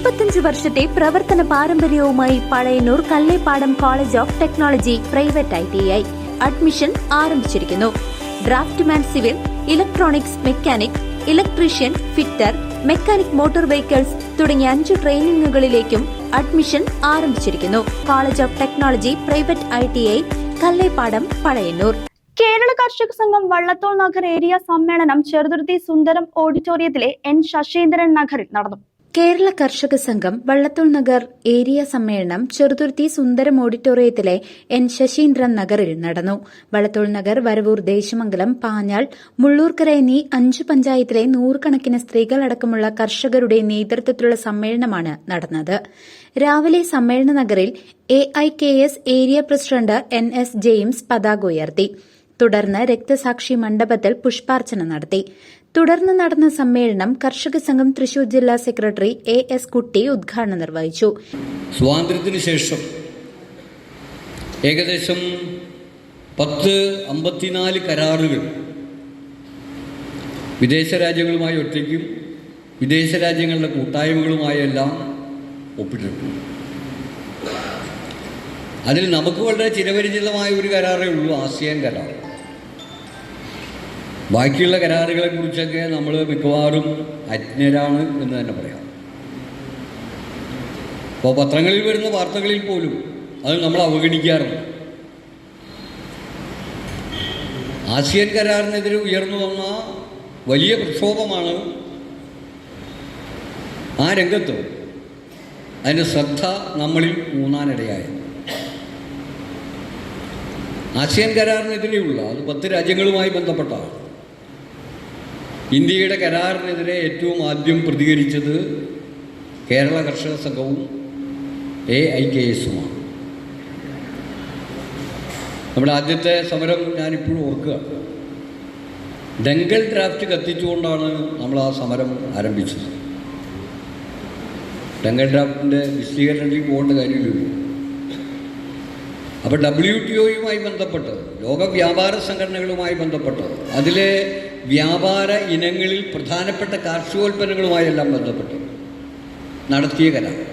മുപ്പത്തഞ്ച് വർഷത്തെ പ്രവർത്തന പാരമ്പര്യവുമായി Pazhayannur Kallepadam college of technology private I T I admission ആരംഭിച്ചിരിക്കുന്നു. Draftsman civil electronics mechanic electrician fitter mechanic motor vehicles തുടങ്ങിയ അഞ്ച് ട്രെയിനിങ്ങുകളിലേക്കും അഡ്മിഷൻ ആരംഭിച്ചിരിക്കുന്നു. College of technology private I T I Kallepadam Pazhayannur. Kerala Karshaka Sangham Vallathol Nagar area സമ്മേളനം ചെറുതുരുത്തി സുന്ദരം ഓഡിറ്റോറിയത്തിലെ N Sasheendran നഗറിൽ നടന്നു. Kerala Karshaka Sangham Vallathol Nagar area സമ്മേളനം ചെറുതുരുത്തി സുന്ദരം ഓഡിറ്റോറിയത്തിലെ എൻ ശശീന്ദ്രൻ നഗറിൽ നടന്നു. വള്ളത്തോൾ നഗർ വരവൂർ ദേശമംഗലം പാഞ്ഞാൾ മുള്ളൂർക്കര എന്നീ അഞ്ച് പഞ്ചായത്തിലെ നൂറുകണക്കിന് സ്ത്രീകളടക്കമുള്ള കർഷകരുടെ നേതൃത്വത്തിലുള്ള സമ്മേളനമാണ് നടന്നത്. രാവിലെ സമ്മേളന നഗറിൽ A I K S area president N S James പതാക ഉയർത്തി. തുടർന്ന് രക്തസാക്ഷി മണ്ഡപത്തിൽ പുഷ്പാർച്ചന നടത്തി. തുടർന്ന് നടന്ന സമ്മേളനം കർഷക സംഘം തൃശൂർ ജില്ലാ സെക്രട്ടറി എ എസ് കുട്ടി ഉദ്ഘാടനം നിർവഹിച്ചു. സ്വാതന്ത്ര്യത്തിന് ശേഷം ഏകദേശം പത്ത് അമ്പത്തിനാല് കരാറുകൾ വിദേശ രാജ്യങ്ങളുമായി ഒറ്റയ്ക്കും വിദേശ രാജ്യങ്ങളുടെ കൂട്ടായ്മകളുമായെല്ലാം ഒപ്പിട്ടിട്ടുണ്ട് അതിൽ നമുക്ക് വളരെ ചിരപരിചിതമായ ഒരു കരാറേ ഉള്ളൂ ആസിയാൻ കരാർ. ബാക്കിയുള്ള കരാറുകളെ കുറിച്ചൊക്കെ നമ്മൾ മിക്കവാറും അജ്ഞരാണ് എന്ന് തന്നെ പറയാം. അപ്പോൾ പത്രങ്ങളിൽ വരുന്ന വാർത്തകളിൽ പോലും അത് നമ്മൾ അവഗണിക്കാറുണ്ട്. ആസിയൻ കരാറിനെതിരെ ഉയർന്നു വന്ന വലിയ പ്രക്ഷോഭമാണ് ആ രംഗത്ത് അതിന്റെ ശ്രദ്ധ നമ്മളിൽ ഊന്നാനിടയായത്. ആസിയൻ കരാറിനെതിരെയുള്ള അത് പത്ത് രാജ്യങ്ങളുമായി ബന്ധപ്പെട്ടാണ് ഇന്ത്യയുടെ കരാറിനെതിരെ ഏറ്റവും ആദ്യം പ്രതികരിച്ചത് കേരള കർഷക സംഘവും എ ഐ കെ എസുമാണ് നമ്മുടെ ആദ്യത്തെ സമരം ഞാനിപ്പോഴും ഓർക്കുക. ഡെങ്കൽ ഡ്രാഫ്റ്റ് കത്തിച്ചുകൊണ്ടാണ് നമ്മൾ ആ സമരം ആരംഭിച്ചത്. ഡെങ്കൽ ഡ്രാഫ്റ്റിന്റെ വിശദീകരണത്തിൽ പോകേണ്ട കാര്യമില്ല. അപ്പോൾ ഡബ്ല്യു ടി ഒയുമായി ബന്ധപ്പെട്ട് ലോക വ്യാപാര സംഘടനകളുമായി ബന്ധപ്പെട്ട് അതിലെ വ്യാപാര ഇനങ്ങളിൽ പ്രധാനപ്പെട്ട കാർഷികോൽപ്പന്നങ്ങളുമായെല്ലാം ബന്ധപ്പെട്ട്. നടത്തിയ കരാർ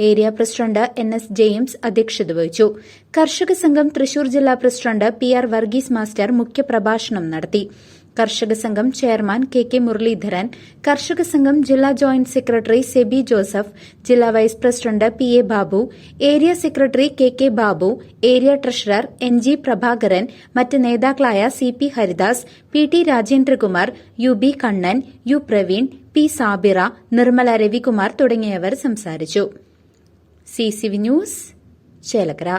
area president N S James അധ്യക്ഷത വഹിച്ചു. കർഷക സംഘം തൃശൂർ ജില്ലാ president P R Varghese master മുഖ്യപ്രഭാഷണം നടത്തി. കർഷക സംഘം chairman K K Muraleedharan Karshaka Sangham ജില്ലാ ജോയിന്റ് സെക്രട്ടറി സെബി ജോസഫ് ജില്ലാ vice president P A Babu area secretary K K Babu area treasurer N G Prabhakaran മറ്റ് നേതാക്കളായ C P Haridas P T Rajendrakumar U B Kannan U Praveen P Sabira Nirmala Ravikumar തുടങ്ങിയവർ സംസാരിച്ചു. C C V news Chelakkara.